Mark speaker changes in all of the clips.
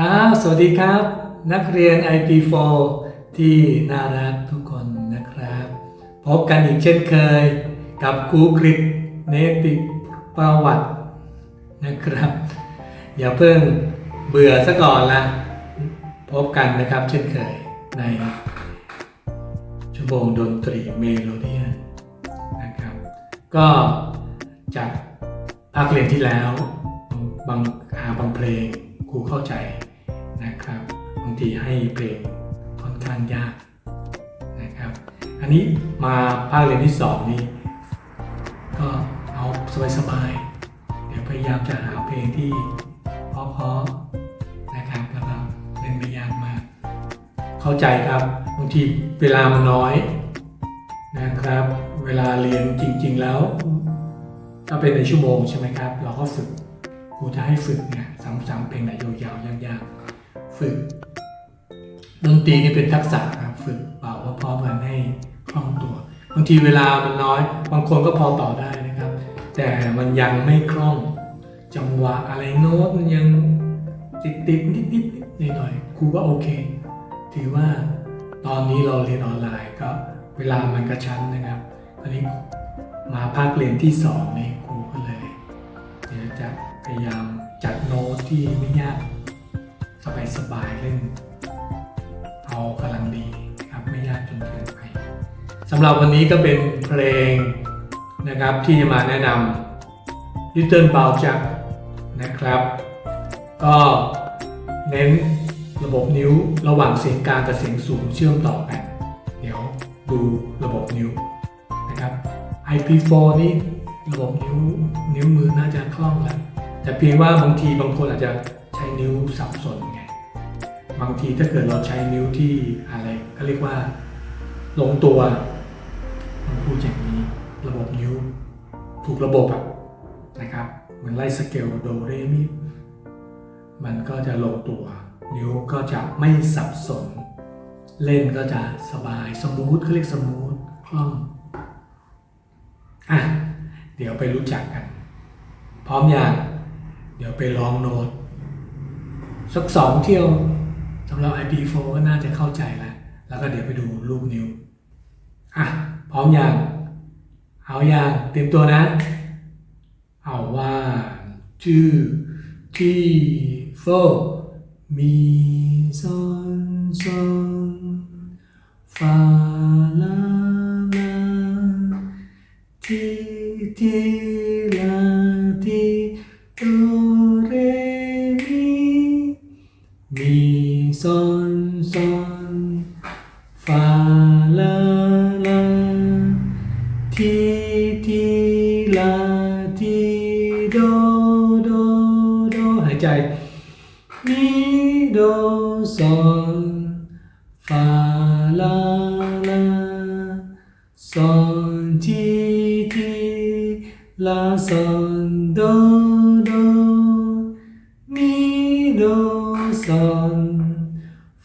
Speaker 1: ครับ สวัสดีครับ นักเรียน IP4 ที่น่ารักทุกคนนะครับ พบกันอีกเช่นเคย กับครูกริดเนติประวัตินะครับ อย่าเพิ่งเบื่อซะก่อนละพบกันนะครับเช่นเคยในชั่วโมงดนตรีเมโลเดียนะครับ ก็จากภาคเรียนที่แล้วบางหาบางเพลงครูเข้าใจ นะครับบางทีให้เพลงค่อนข้างยากนะครับอันนี้มาภาคเรียนที่สองนี้ก็เอาสบายๆเดี๋ยวพยายามจะหาเพลงที่เพราะๆนะครับแล้วก็เล่นไม่ยากมาก เข้าใจครับบางทีเวลามันน้อยนะครับ เวลาเรียนจริง ๆ แล้วถ้าเป็นในชั่วโมงใช่ไหมครับ เราก็ฝึกครูจะให้ฝึกเนี่ยซ้ำๆเพลงไหนยาว ฝึกดนตรีนี่เป็นทักษะครับฝึกเป่าพร้อมๆกันให้คล่องตัว บางทีเวลามันน้อย บางคนก็พอเป่าได้นะครับ แต่มันยังไม่คล่องจังหวะอะไรโน้ตมันยังติดติดนิดนิดๆหน่อยๆครูก็โอเค ถือว่าตอนนี้เราเรียนออนไลน์ก็เวลามันกระชั้นนะครับอันนี้มาภาคเรียนที่สองนี่ครูก็เลยเดี๋ยวจะพยายามจัดโน้ตที่ไม่ยาก สบายๆเล่นเอากำลังดีครับไม่ยากจนเกินไปสำหรับวันนี้ก็เป็นเพลงนะครับที่จะมาแนะนำ Little b o u Jack นะครับ ก็เน้นระบบนิ้วระหว่างเสียงกลางกับเสียงสูงเชื่อมต่อกันเดี๋ยวดูระบบนิ้วนะครับ IP4 นี่ระบบนิ้วนิ้วมือน่าจะคล่องแล้วแต่เพียงว่าบางทีบางคนอาจจะใช้นิ้วสับสน บางทีถ้าเกิดเราใช้นิ้วที่อะไรก็เรียกว่าลงตัวต้องพูดอย่างนี้ระบบนิ้วถูกระบบอะนะครับเหมือนไล่สเกลโดเรมีมันก็จะลงตัว นิ้วก็จะไม่สับสน เล่นก็จะสบายสมูทเขาเรียกสมูทคล่องอะเดี๋ยวไปรู้จักกัน พร้อมอย่าง เดี๋ยวไปลองโน้ตสักสองเที่ยว สำหรับ IP4 ก็น่าจะเข้าใจแล้ว แล้วก็เดี๋ยวไปดูรูปนิ้ว อะ พร้อมอย่าง เอาอย่างเตรียมตัวนะ เอาว่า two three four มีซอนซอนฟาลา ซอ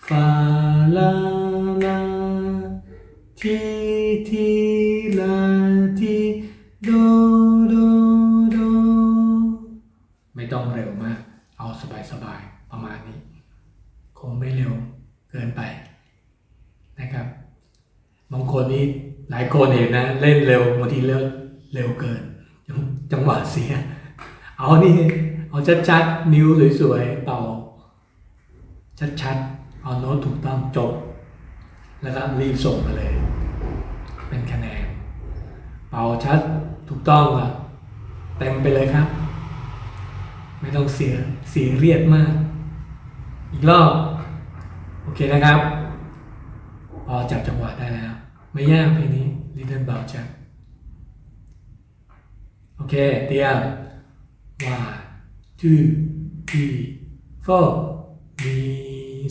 Speaker 1: ฟาลาลาทีทีลาทีโดโดโดไม่ต้องเร็วมาก เอาสบายๆประมาณนี้ คงไม่เร็วเกินไปนะครับบางคนนี่หลายคนเห็นนะ เล่นเร็วบางทีเร็วเร็วเกิน จังหวะเสีย เอานี่เอาชัดๆนิ้วสวยๆเป่าชัดๆ เอาโน้ตถูกต้องจบ แล้วก็รีบส่งมาเลย เป็นคะแนน เป่าชัดถูกต้องอะเต็มไปเลยครับ ไม่ต้องเสียเสียเรียดมาก อีกรอบ โอเคนะครับ พอจับจังหวะได้แล้ว ไม่ยากเพลงนี้ Little b o u Jack โอเค เตรียม one two three four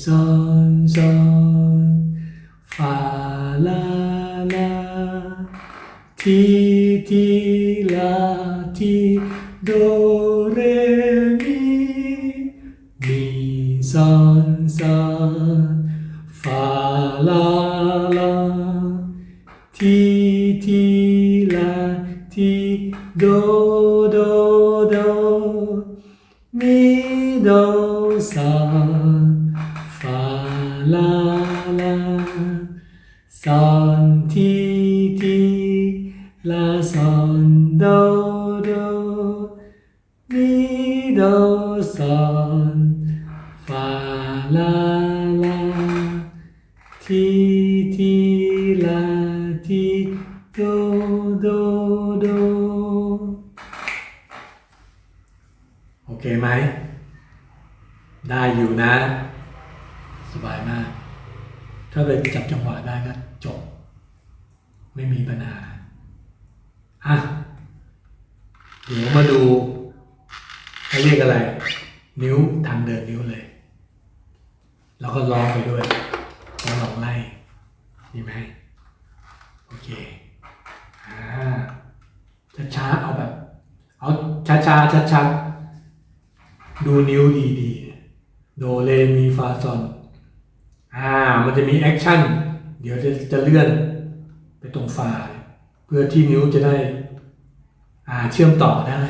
Speaker 1: ซอนซอนฟาลา ลาลาซอนทีทีลาซอนโดโดมีโดซอนฟาลาลาทีทีลาทีโดโดโดโอเคไหม ได้อยู่นะ ถ้าไปจับจังหวะได้ก็จบ ไม่มีปัญหา อะ เดี๋ยวมาดูให้เรียกอะไร นิ้วทางเดินนิ้วเลย แล้วก็ร้องไปด้วยแล้วลองไล่ดีไหมโอเคอ่าช้าๆเอาแบบ เอาช้าๆชัดๆดูนิ้วดีๆ โดเรมีฟาซอน อ่า มันจะมีแอคชั่น เดี๋ยวจะจะเลื่อนไปตรงฟาเพื่อที่นิ้วจะได้อ่าเชื่อมต่อได้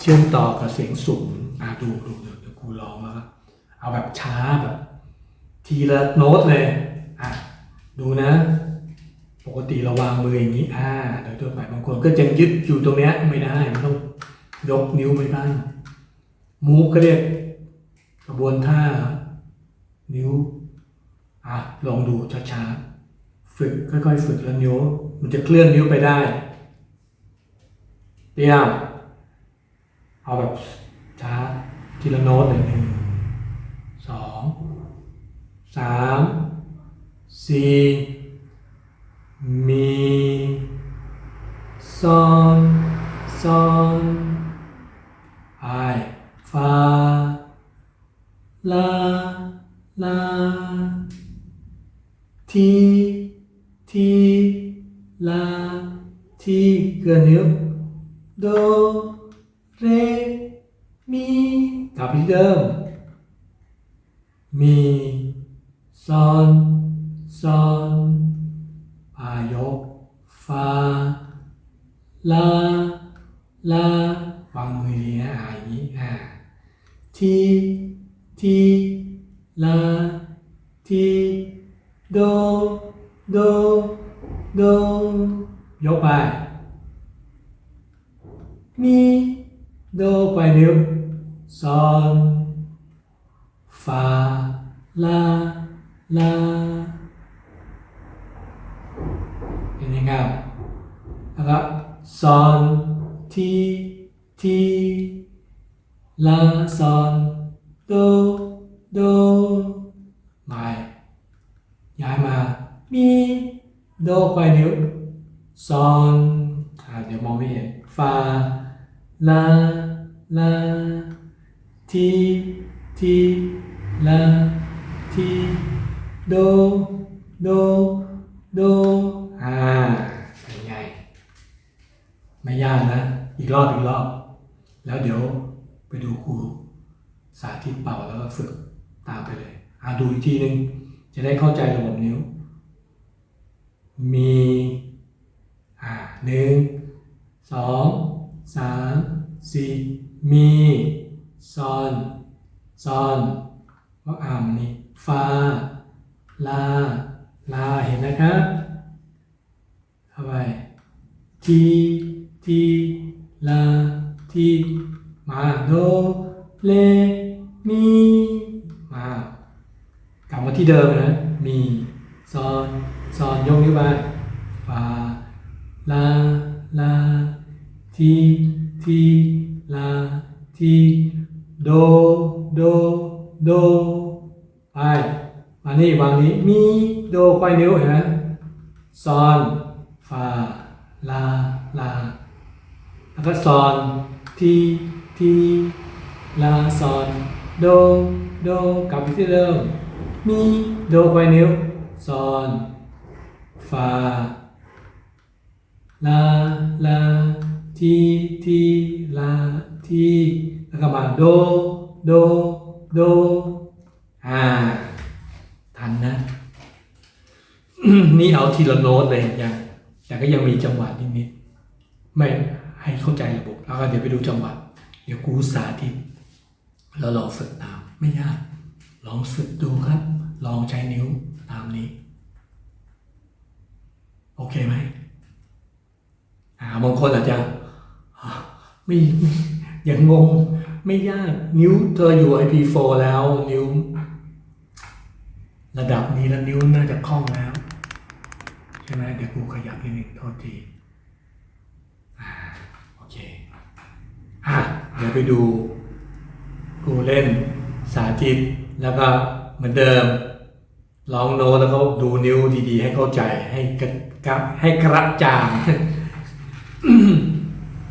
Speaker 1: เชื่อมต่อกับเสียงสูงอ่าดูดูเดี๋ยวเดี๋ยวครูลองแล้วครับเอาแบบช้าแบบ ทีละโน้ตเลยอะดูนะ ปกติเราวางมืออย่างนี้อ่าโดยทั่วไปบางคนก็จะยึดอยู่ตรงเนี้ยไม่ได้มันต้องยกนิ้วไปบ้างมูฟก็เรียกกระบวนท่า นิ้วอะลองดูช้าๆ ฝึกค่อยๆ ฝึกแล้วนิ้ว มันจะเคลื่อนนิ้วไปได้เตรียมเอาแบบช้าทีละโน้ตเลยหนึ่งสองสามสี่มีซอนซอนไอฟาลา ลาทีทีลาทีเกลือนิ้วโดเรมีกลับไปที่เดิมมีซ อนซอนพายกฟาลาลาวางมือดีนะอ่าอ ย่างนี้าทีทีลายมีโดไปนิ้วาลาลาเป็นยังไงแล้วายนิ้วซอนอ่าเดี๋ยวมองไม่เห็นฟาลาลาทีทีลาทีโดโดโดอ่าเป็นไง ไม่ยากนะ อีกรอบอีกรอบ แล้วเดี๋ยวไปดูครูสาธิตเป่าแล้วก็ฝึก ตามไปเลยอ่าดูอีกทีหนึ่งจะได้เข้าใจระบบนิ้ว มีอ่าหนึ่งสองสามสี่มีซอนซอนว่าอ่ามนี่ฟาลา ลา เห็นนะครับเข้าไปทีทีลาทีมาโดเลมี มาที่เดิมนะ มีซอนซอนยกนิ้วไปฟาลาลาทีทีลาทีโดโดโดไปมานี่วางนี้มีโดควายนิ้วเห็นไหมซอนฟาลาลาแล้วก็ซอนทีทีลาซอนโดโดกลับไปที่เดิม มีโดควายนิ้วซอนฟาลาลาทีทีลาทีแล้วก็มาโดโดโดอ่าทันนะนี่เอาทีละโน้ตเลยยังแต่ก็ยังมีจังหวะนิดๆไม่ให้เข้าใจระบบแล้วก็เดี๋ยวไปดูจังหวะเดี๋ยวกูสาธิตแล้วลองฝึกตามไม่ยาก ลองฝึกดูครับ ลองใช้นิ้วตามนี้ โอเคไหมอ่าบางคนอาจจะไม่ยังงงไม่ยากนิ้วเธออยู่ IP4 แล้ว นิ้ว ระดับนี้แล้วนิ้วน่าจะคล่องแล้ว ใช่ไหมเดี๋ยวกูขยับนิดนึงโทษทีอ่าโอเคอะเดี๋ยวไปดูกูเล่นสาธิต แล้วก็เหมือนเดิมลองโน้ตแล้วก็ดูนิ้วดีๆ ให้เข้าใจให้กระกระให้กระจ่าง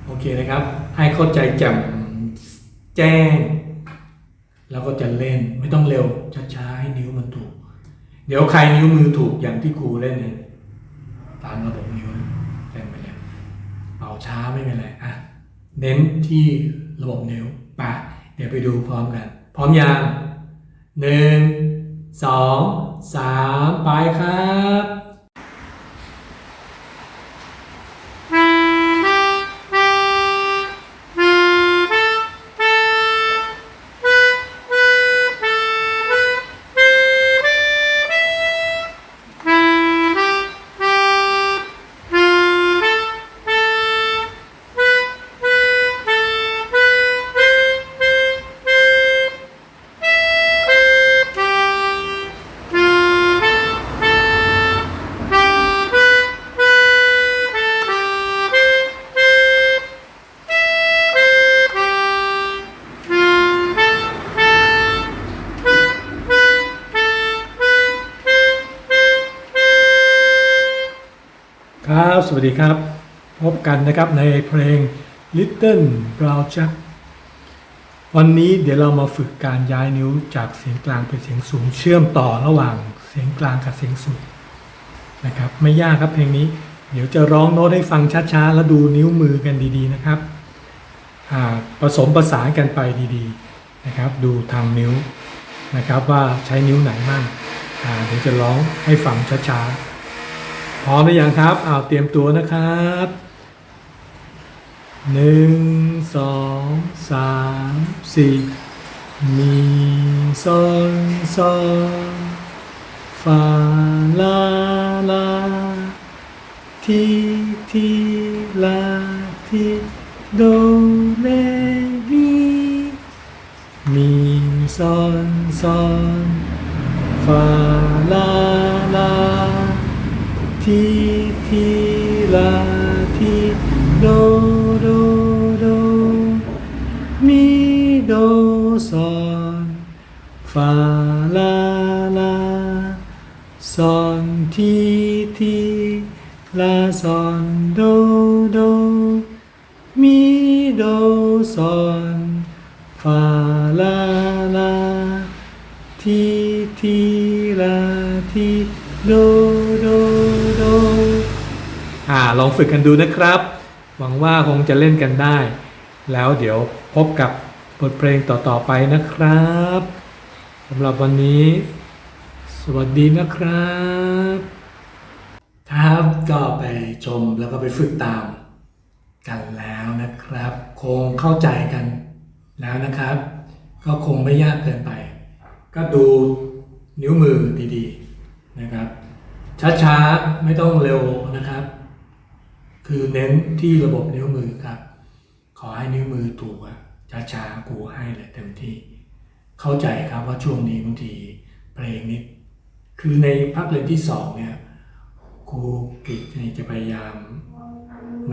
Speaker 1: โอเคนะครับ ให้เข้าใจแจ่มแจ้ง แล้วก็จะเล่นไม่ต้องเร็วช้าๆให้นิ้วมันถูก เดี๋ยวใครนิ้วมือถูกอย่างที่ครูเล่นเนี่ยตามระบบนิ้วเล่นไปเลยเป่าช้าไม่เป็นไรอะเน้นที่ระบบนิ้วปะเดี๋ยวไปดูพร้อมกัน พร้อมยัง หนึ่งสองสามไปครับ สวัสดีครับ พบกันนะครับในเพลง Little Brown Jack วันนี้เดี๋ยวเรามาฝึกการย้ายนิ้วจากเสียงกลางเป็นเสียงสูงเชื่อมต่อระหว่างเสียงกลางกับเสียงสูงนะครับ ไม่ยากครับเพลงนี้ เดี๋ยวจะร้องโน้ตให้ฟังช้าๆ แล้วดูนิ้วมือกันดีๆนะครับผสมประสานกันไปดีๆนะครับ ดูทางนิ้วนะครับว่าใช้นิ้วไหนมั่งเดี๋ยวจะร้องให้ฟังช้าๆ พร้อมหรือยังครับเอาเตรียมตัวนะครับหนึ่งสองสามสี่มีซอนซอนฟาลาลาทีทีลาทีโดเรมีมีซอนซอนฟาลา ทีทีลาทีโดโดโดมีโดซอนฟาลาลาซอนทีทีลาซอนโดโดมีโดซอนฟาลาลาทีทีลาทีโดโด ลองฝึกกันดูนะครับ หวังว่าคงจะเล่นกันได้ แล้วเดี๋ยวพบกับบทเพลงต่อๆไปนะครับสำหรับวันนี้ สวัสดีนะครับ ครับก็ไปชมแล้วก็ไปฝึกตาม กันแล้วนะครับ คงเข้าใจกันแล้วนะครับ ก็คงไม่ยากเกินไป ก็ดูนิ้วมือดีๆนะครับช้าๆ ไม่ต้องเร็วนะครับ คือเน้นที่ระบบนิ้วมือครับ ขอให้นิ้วมือถูกช้าๆกูให้เลยเต็มที่ เข้าใจครับว่าช่วงนี้บางทีเพลงนี้คือในภาคเรียนที่สองเนี่ยครูกิจจะพยายาม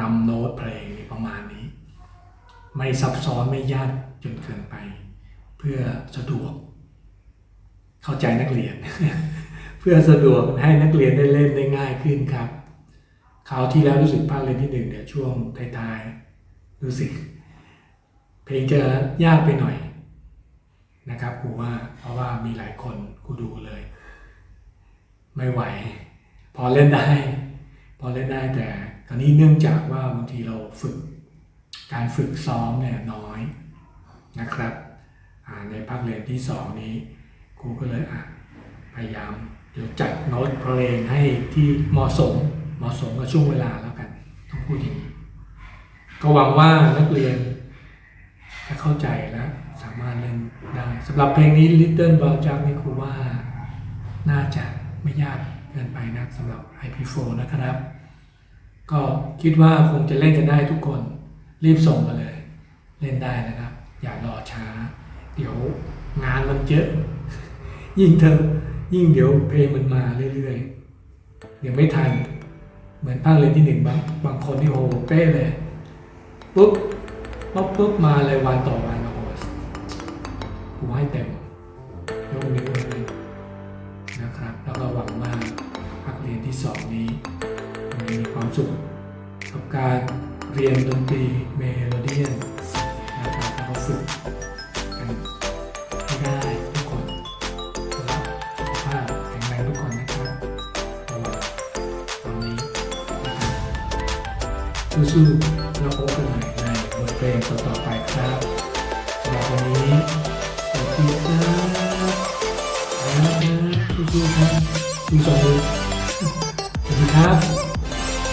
Speaker 1: นำโน้ตเพลงประมาณนี้ ไม่ซับซ้อนไม่ยากจนเกินไป เพื่อสะดวก เข้าใจนักเรียน เพื่อสะดวกให้นักเรียนได้เล่นได้ง่ายขึ้นครับ คราวที่แล้วรู้สึกภาคเรียนที่หนึ่งเนี่ยช่วงท้ายๆรู้สึก เพลงจะยากไปหน่อยนะครับครูว่าเพราะว่ามีหลายคนครูดูเลย ไม่ไหว พอเล่นได้ พอเล่นได้แต่คราวนี้เนื่องจากว่าบางทีเราฝึก การฝึกซ้อมเนี่ยน้อยนะครับในภาคเรียนที่สองนี้ครูก็เลยพยายามเดี๋ยวจัดโน้ตเพลงให้ที่เหมาะสม เหมาะสมกับช่วงเวลาแล้วกันต้องพูดอย่างนี้ก็หวังว่านักเรียนจะเข้าใจและสามารถเล่นได้สำหรับเพลงนี้ Little b o w j u m p นี่ครูว่าน่าจะไม่ยากเกินไปนะสำหรับ IP4 นะครับ ก็คิดว่าคงจะเล่นกันได้ทุกคน รีบส่งมาเลย เล่นได้นะครับ อย่ารอช้า เดี๋ยวงานมันเยอะ ยิ่งเธอยิ่งเดี๋ยวเพลงมันมาเรื่อยๆ เดี๋ยวไม่ทัน เหมือนภาคเรียนที่หนึ่งบางบางคนที่โหเป๊ะเลยปุ๊บปุ๊บปุ๊บมาเลยวันต่อวันโอ้โหกูให้เต็มยกนิ้วเลยนะครับ แล้วก็หวังว่าภาคเรียนที่สองนี้จะมีความสุขกับการเรียนดนตรีเมโลเดียนนะครับแล้วก็ฝึก สู้ๆแล้วพบกันใหม่ในบทเพลงต่อๆไปครับ